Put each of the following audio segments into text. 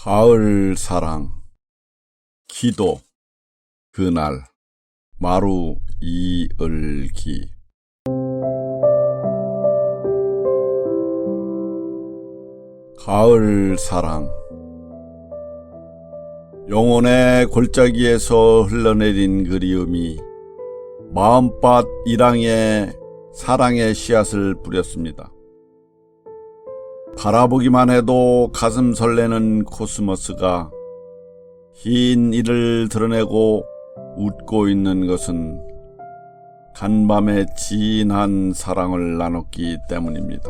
가을 사랑 기도 그날 마루 이을기 가을 사랑 영혼의 골짜기에서 흘러내린 그리움이 마음밭 일항에 사랑의 씨앗을 뿌렸습니다. 바라보기만 해도 가슴 설레는 코스모스가 흰 이를 드러내고 웃고 있는 것은 간밤에 진한 사랑을 나눴기 때문입니다.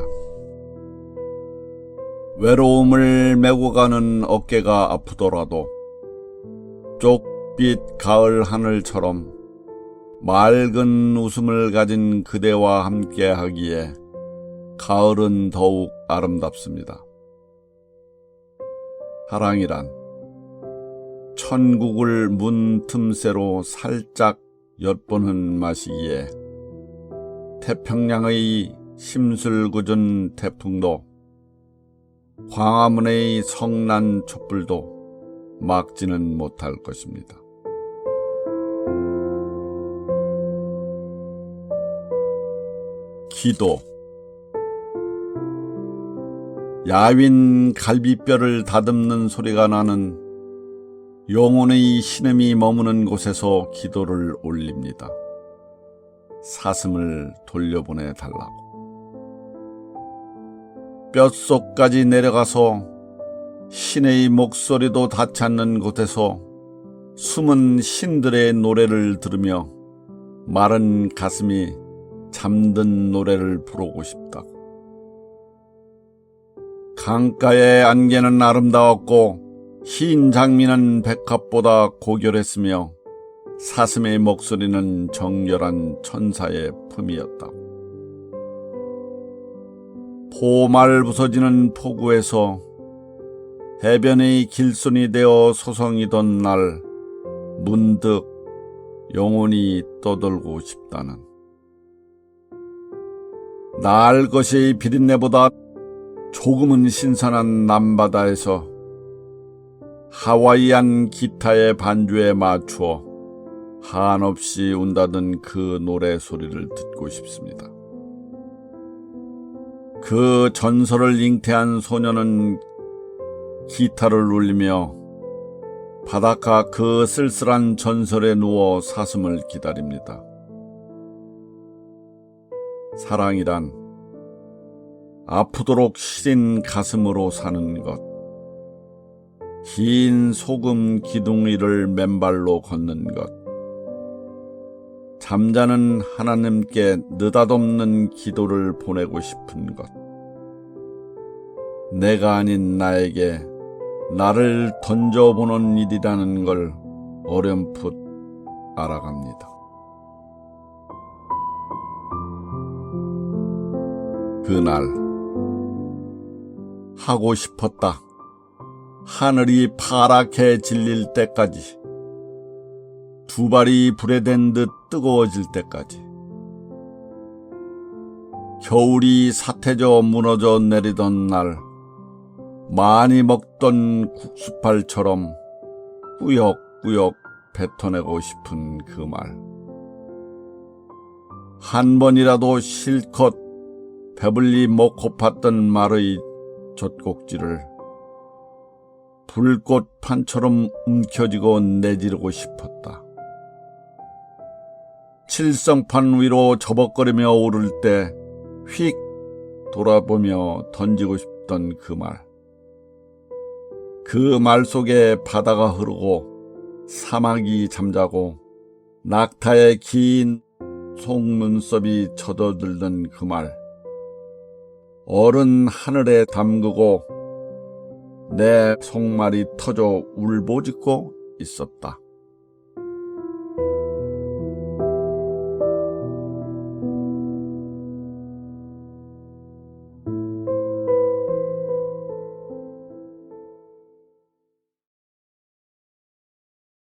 외로움을 메고 가는 어깨가 아프더라도 쪽빛 가을 하늘처럼 맑은 웃음을 가진 그대와 함께 하기에 가을은 더욱 아름답습니다. 사랑이란 천국을 문 틈새로 살짝 엿보는 맛이기에 태평양의 심술궂은 태풍도 광화문의 성난 촛불도 막지는 못할 것입니다. 기도 야윈 갈비뼈를 다듬는 소리가 나는 영혼의 신음이 머무는 곳에서 기도를 올립니다. 사슴을 돌려보내 달라고. 뼛속까지 내려가서 신의 목소리도 닿지 않는 곳에서 숨은 신들의 노래를 들으며 마른 가슴이 잠든 노래를 부르고 싶다고. 강가의 안개는 아름다웠고 흰 장미는 백합보다 고결했으며 사슴의 목소리는 정결한 천사의 품이었다. 포말 부서지는 포구에서 해변의 길손이 되어 소성이던 날 문득 영혼이 떠돌고 싶다는 날 것이 비린내보다 조금은 신선한 남바다에서 하와이안 기타의 반주에 맞추어 한없이 운다던 그 노래 소리를 듣고 싶습니다. 그 전설을 잉태한 소녀는 기타를 울리며 바닷가 그 쓸쓸한 전설에 누워 사슴을 기다립니다. 사랑이란 아프도록 시린 가슴으로 사는 것. 긴 소금 기둥이를 맨발로 걷는 것. 잠자는 하나님께 느닷없는 기도를 보내고 싶은 것. 내가 아닌 나에게 나를 던져보는 일이라는 걸 어렴풋 알아갑니다. 그날 하고 싶었다. 하늘이 파랗게 질릴 때까지 두 발이 불에 댄 듯 뜨거워질 때까지 겨울이 사태져 무너져 내리던 날 많이 먹던 국수팔처럼 꾸역꾸역 뱉어내고 싶은 그 말. 한 번이라도 실컷 배불리 먹고 팠던 말의 젖꼭지를 불꽃 판처럼 움켜쥐고 내지르고 싶었다. 칠성판 위로 저벅거리며 오를 때 휙 돌아보며 던지고 싶던 그 말. 그 말 속에 바다가 흐르고 사막이 잠자고 낙타의 긴 속눈썹이 젖어들던 그 말. 어른 하늘에 담그고 내 속말이 터져 울보짖고 있었다.